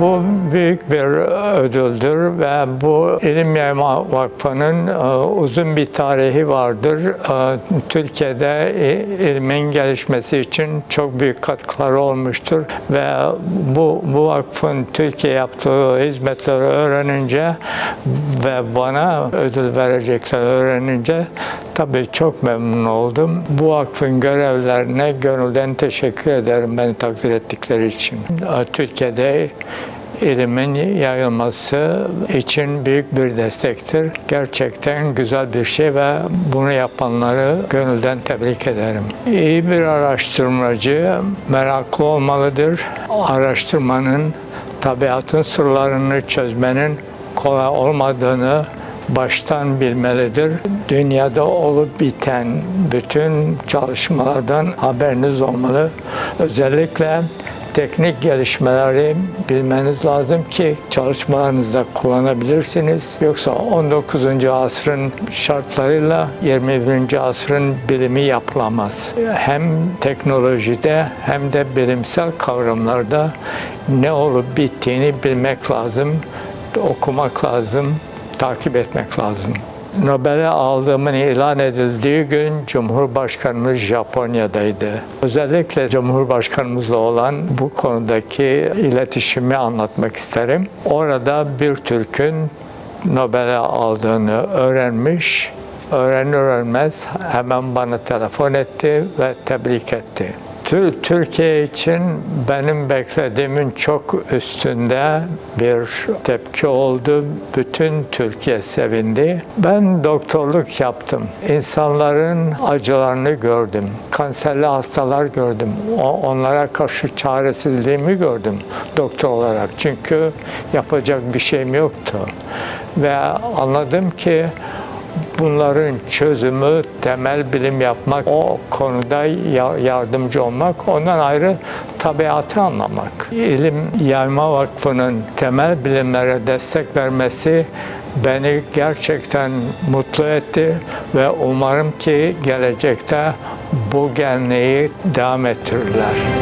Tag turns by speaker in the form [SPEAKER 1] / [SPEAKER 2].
[SPEAKER 1] Bu büyük bir ödüldür ve bu İlim Yayma Vakfı'nın e, uzun bir tarihi vardır. E, Türkiye'de i- ilmin gelişmesi için çok büyük katkıları olmuştur ve bu, bu vakfın Türkiye yaptığı hizmetleri öğrenince ve bana ödül verecekler öğrenince tabii çok memnun oldum. Bu vakfın görevlerine gönülden teşekkür ederim beni takdir ettikleri için. Türkiye'de ilimin yayılması için büyük bir destektir. Gerçekten güzel bir şey ve bunu yapanları gönülden tebrik ederim. İyi bir araştırmacı meraklı olmalıdır. Araştırmanın tabiatın sırlarını çözmenin kolay olmadığını baştan bilmelidir. Dünyada olup biten bütün çalışmalardan haberiniz olmalı. Özellikle teknik gelişmeleri bilmeniz lazım ki çalışmalarınızda kullanabilirsiniz. Yoksa 19. asrın şartlarıyla 21. asrın bilimi yapılamaz. Hem teknolojide hem de bilimsel kavramlarda ne olup bittiğini bilmek lazım, okumak lazım, takip etmek lazım. Nobel'e aldığımın ilan edildiği gün Cumhurbaşkanımız Japonya'daydı. Özellikle Cumhurbaşkanımızla olan bu konudaki iletişimi anlatmak isterim. Orada bir Türk'ün Nobel'e aldığını öğrenmiş. Öğrenir öğrenmez hemen bana telefon etti ve tebrik etti. Tür- Türkiye için benim beklediğimin çok üstünde bir tepki oldu. Bütün Türkiye sevindi. Ben doktorluk yaptım. İnsanların acılarını gördüm. Kanserli hastalar gördüm. Onlara karşı çaresizliğimi gördüm doktor olarak. Çünkü yapacak bir şeyim yoktu. Ve anladım ki bunların çözümü temel bilim yapmak, o konuda ya- yardımcı olmak, ondan ayrı tabiatı anlamak. İlim Yayma Vakfı'nın temel bilimlere destek vermesi beni gerçekten mutlu etti ve umarım ki gelecekte bu geleneği devam ettirirler.